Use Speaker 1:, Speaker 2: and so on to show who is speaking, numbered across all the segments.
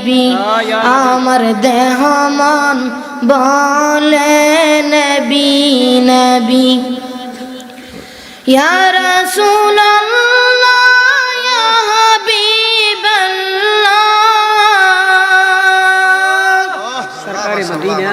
Speaker 1: নবী আমার দেহ মন বলে নবী নবী। ইয়া রাসূলুল্লাহ ইয়া হাবিবাল্লাহ।
Speaker 2: সরকারে মদিনা।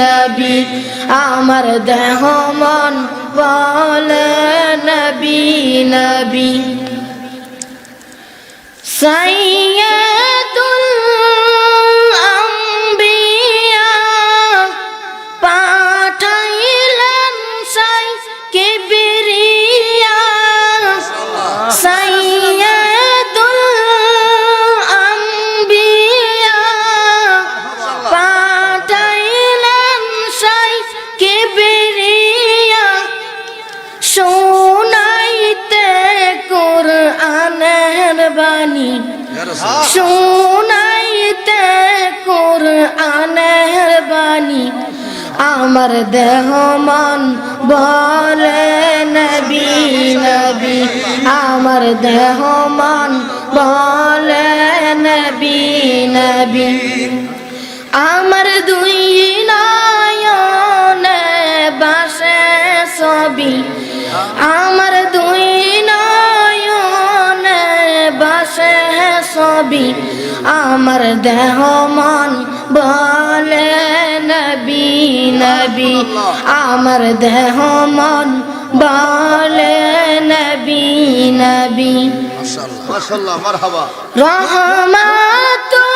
Speaker 1: নবী আমার দেহ মন বলে নবী নবী। সাইয়্যিদুল বাণী আমার দেহ মন বলে, নবী নবী। আমার দেহ মন বলে, নবী নবী। আমার দুই নয়নে বাসে ছবি। আমার দুই নয়নে বাসে ছবি। আমার দেহ মন বলে নবী নবী আমার দেহ মন বলে নবী নবী। রহমাতুল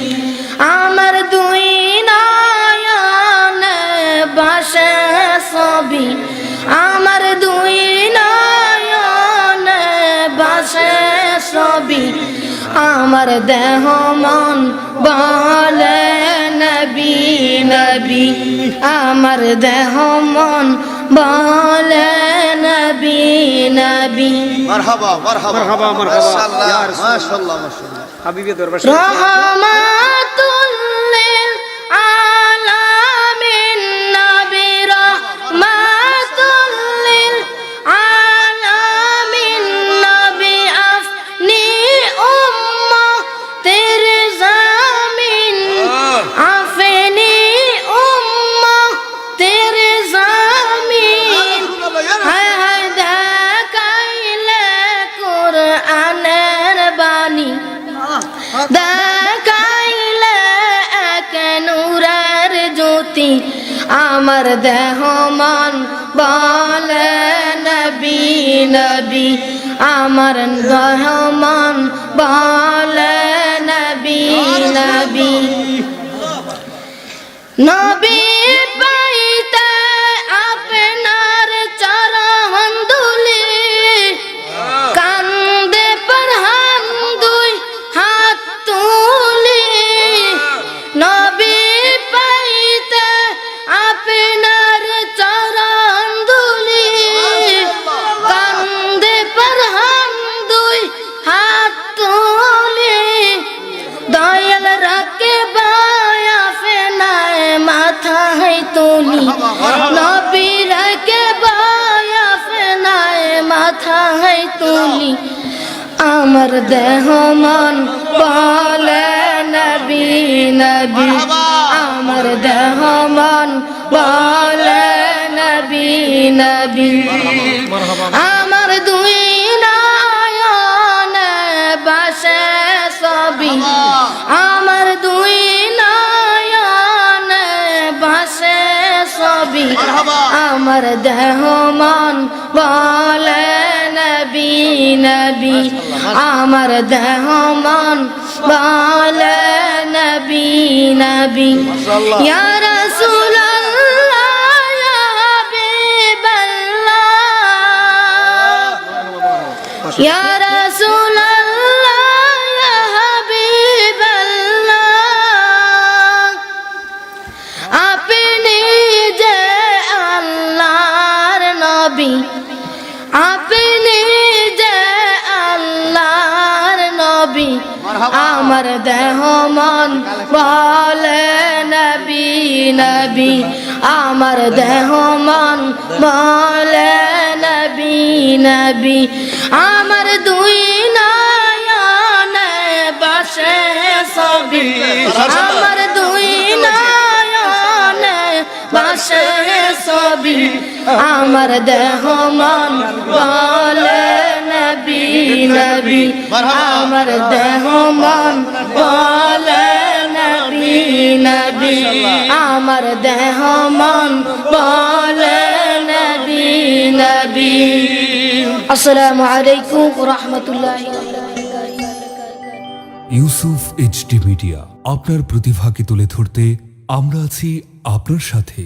Speaker 1: ছবি আমার দেহ মন বলে নবী নবী। আমার দেহ মন বলে নবী নবী।
Speaker 3: মারহাবা মারহাবা।
Speaker 2: মারহাবা, মারহাবা।
Speaker 3: মাশাআল্লাহ মাশাআল্লাহ।
Speaker 2: দরবার
Speaker 1: দেখাইলে জ্যোতি আমার দেহ মন বল নবী নবী আমার দেহ মন বল নবী নবী। নবী ফেনায় মাথা है তুলি আমার দেহ মন বলে নবী নবী। আমার দেহ মন বলে নবী নবী। আমার দুই নয়ন বাসে সবই আমার দুই নয়ন বাসে সবই আমার দেহ মন বলে নবী আমার দেহ মন বলে নবী নবী। ইয়া রাসূলুল্লাহ আপনি যে আল্লাহর নবী আপনি নবী, আমার দেহ মন বলে নবী নবী, আমার দেহ মন বলে নবী নবী, আমার দুই আমার দুই নয়ন সবই আমার দেহ মন বলে নবী নবী আমার দেহ মন বলে নবী নবী আমার দেহ মন বলে নবী নবী। আসসালামু আলাইকুম রহমতুল্লাহ
Speaker 4: ইউসুফ এইচডি মিডিয়া আপনার প্রতিভাকে তুলে ধরতে আমরা আছি আপনার সাথে।